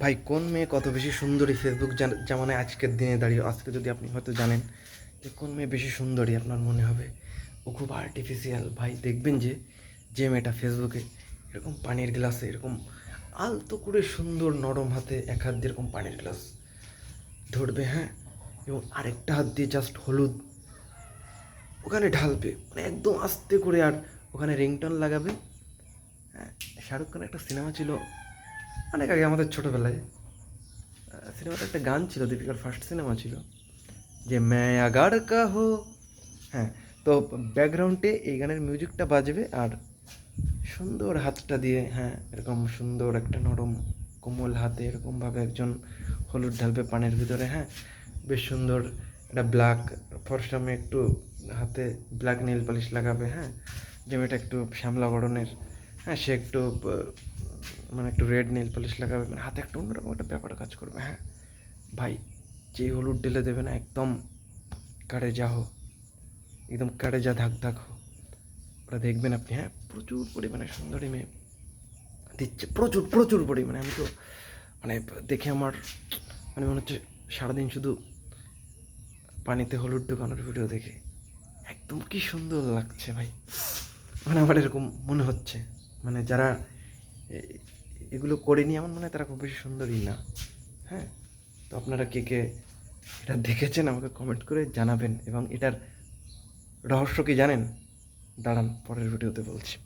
ভাই, কোন মেয়ে কত বেশি সুন্দরী ফেসবুক জামানায় আজকের দিনে দাঁড়িয়ে? আজকে যদি আপনি হয়তো জানেন যে কোন মেয়ে বেশি সুন্দরী আপনার মনে হবে? ও খুব আর্টিফিশিয়াল ভাই, দেখবেন যে যে মেয়েটা ফেসবুকে এরকম পানির গ্লাসে এরকম আলতো করে সুন্দর নরম হাতে এক হাত দিয়ে এরকম পানির গ্লাস ধরবে হ্যাঁ? এবং আরেকটা হাত দিয়ে জাস্ট হলুদ ওখানে ঢালবে। মানে একদম আস্তে করে আর ওখানে রিংটন লাগাবে। হ্যাঁ শাহরুখ খানের একটা সিনেমা ছিল অনেক আগে আমাদের ছোটোবেলায় সিনেমাটা একটা গান ছিল, দীপিকার ফার্স্ট সিনেমা ছিল, যে ম্যায় আগার কা হো হ্যাঁ তো ব্যাকগ্রাউন্ডে এই গানের মিউজিকটা বাজবে আর সুন্দর হাতটা দিয়ে হ্যাঁ এরকম সুন্দর একটা নরম কোমল হাতে এরকমভাবে একজন হলুদ ঢালবে পানের ভিতরে হ্যাঁ বেশ সুন্দর একটা ব্ল্যাক ফর্সা মেয়ে একটু হাতে ব্ল্যাক নেল পালিশ লাগাবে হ্যাঁ যে মেয়েটা একটু শ্যামলা গড়নের হ্যাঁ সে একটু মানে একটু রেড নেল পলিশ লাগাবে মানে হাতে একটা অন্যরকম একটা ব্যাপার কাজ করবে হ্যাঁ? ভাই যে হলুদ ঢেলে দেবে না, একদম কাড়ে যা হো একদম কাড়ে যা ধাক ধাক হো ওটা দেখবেন আপনি হ্যাঁ? প্রচুর পরিমাণে সুন্দরী মেয়ে দিচ্ছে, প্রচুর প্রচুর পরিমাণে। আমি তো মানে দেখে আমার মানে মনে হচ্ছে সারাদিন শুধু পানিতে হলুদ ঢোকানোর ভিডিও দেখে। একদম কি সুন্দর লাগছে ভাই। মানে আমার এরকম মনে হচ্ছে। মানে যারা এগুলো করেনি আমার মনে হয় তারা খুব বেশি সুন্দরী না। হ্যাঁ? তো আপনারা কে কে এটা দেখেছেন আমাকে কমেন্ট করে জানাবেন এবং এটার রহস্য কি জানেন? দাঁড়ান, পরের ভিডিওতে বলছি।